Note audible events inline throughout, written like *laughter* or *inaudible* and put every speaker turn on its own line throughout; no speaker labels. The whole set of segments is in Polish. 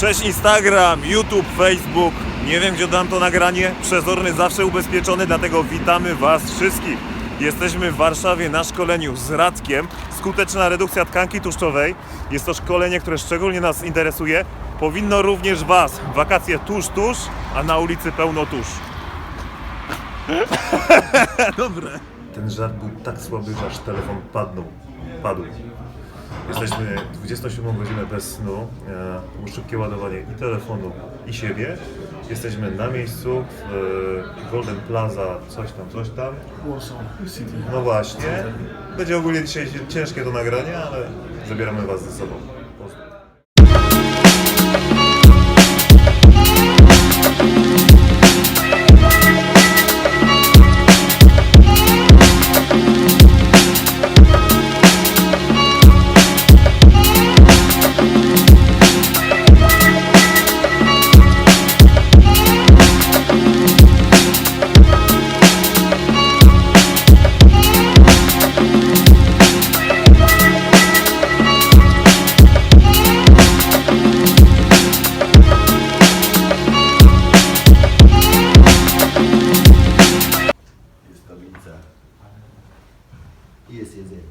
Cześć Instagram, YouTube, Facebook. Nie wiem gdzie dam to nagranie. Przezorny zawsze ubezpieczony, dlatego witamy Was wszystkich. Jesteśmy w Warszawie na szkoleniu z Radkiem. Skuteczna redukcja tkanki tłuszczowej. Jest to szkolenie, które szczególnie nas interesuje. Powinno również Was. Wakacje tuż, tuż, a na ulicy pełno tuż. *laughs* Dobre. Ten żart był tak słaby, że aż telefon padnął. Padł. Jesteśmy 27 godzinę bez snu, e, szybkie ładowanie i telefonu, i siebie. Jesteśmy na miejscu w e, Golden Plaza, coś tam, coś tam.
Warsaw City.
No właśnie. Będzie ogólnie dzisiaj ciężkie do nagrania, ale zabieramy Was ze sobą.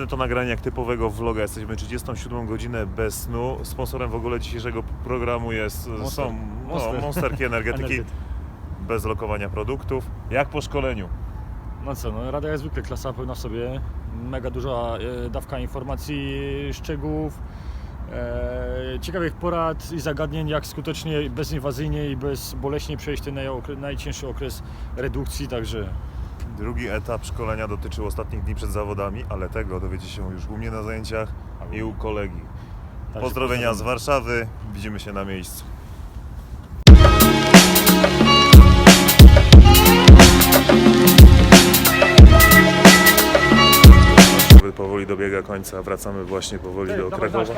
Zacznę to nagranie jak typowego vloga. Jesteśmy 37 godzinę bez snu. Sponsorem w ogóle dzisiejszego programu jest
Monster.
są no,
Monster.
monsterki *laughs* energetyki
Energetyk.
bez lokowania produktów. Jak po szkoleniu?
No co, no rada jak zwykle, klasa pełna w sobie, mega duża e, dawka informacji, szczegółów, e, ciekawych porad i zagadnień, jak skutecznie, bezinwazyjnie i bezboleśnie przejść ten najokre- najcięższy okres redukcji, także
Drugi etap szkolenia dotyczył ostatnich dni przed zawodami, ale tego dowiecie się już u mnie na zajęciach i u kolegi.
Także
Pozdrowienia z Warszawy, widzimy się na miejscu. Powoli dobiega końca, wracamy właśnie powoli do Krakowa.